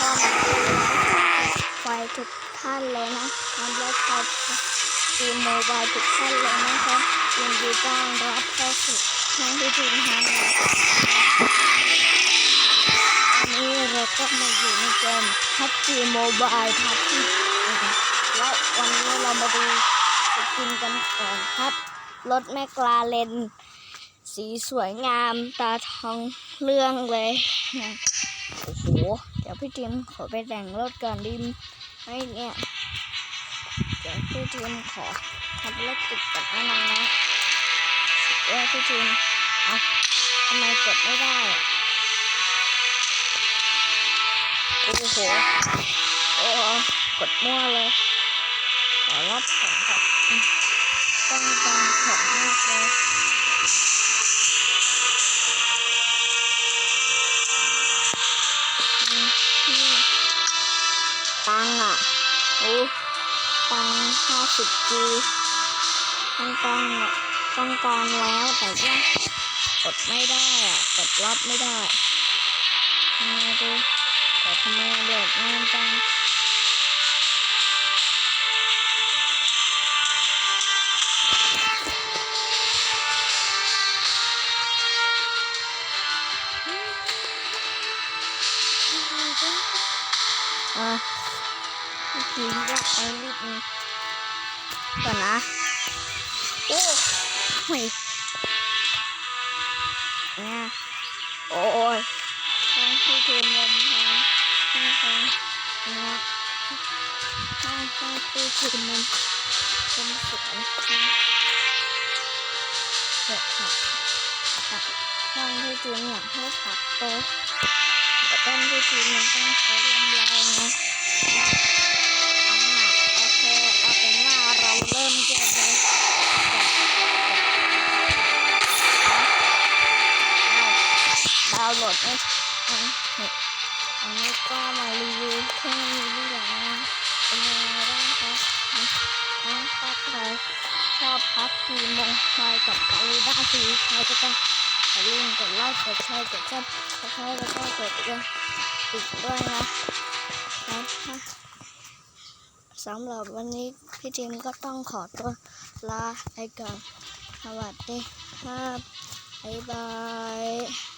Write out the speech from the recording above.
ก็มาดูไฟทุกท่านเลยนะมันแล้วก็ทีมโมบายทุกท่านเลยนะคะยินดีต้อนรับเข้าสู่ช่องที่ทีมทำนะครับวันนี้เราก็มาอยู่ในเกมพับจีโมบายพับจีนะครับแล้ววันนี้เรามาดูสกินกันก่อนครับรถแมคลาเรนสีสวยงามตาทองเรื่องเลยนะ โอ้โหเดี๋ยวพี่ทีมขอไปแต่งรถก่อนดิมไม่เนี่ยเดี๋ยวพี่ทีมขอทำรถติดกับน้องนะเดี๋ยวพี่ทีมเอาทำไมกดไม่ได้โอ้โหโอ้กดมั่วเลยขอรับของแบบต้องการของมากเลย โอ้ตังห้าสิบจีต้องการอะต้องการแล้วแต่ว่ากดไม่ได้อะกดรับไม่ได้ทำไงดูแต่ทำไมเดือดร้อนจังอะ ทีมก็ไปนิดนึงก่อนนะ โอ้ยเนี่ยโอ้ยทางที่ทีมลมทางทางทางเนี่ยทางทางที่ทีมมันเป็นสวนทางเด็ดผักผักทางที่ทีมอยากให้ผักโตแต่ต้นที่ทีมมันต้องใช้ลมแรงนะ อันนี้ก็มารีวิวเครื่องนี้ดีกว่านะเป็นยังไงบ้างคะน้องถ้าใครชอบพับทีมงคอยกับกาลีด้าสีใครก็ต้อย่าลืมกดไลค์กดแชร์กดซับสไครต์แล้วก็กดกระติดด้วยนะนะสำหรับวันนี้พี่ทีมก็ต้องขอตัวลาไปก่อนสวัสดีครับบ๊ายบาย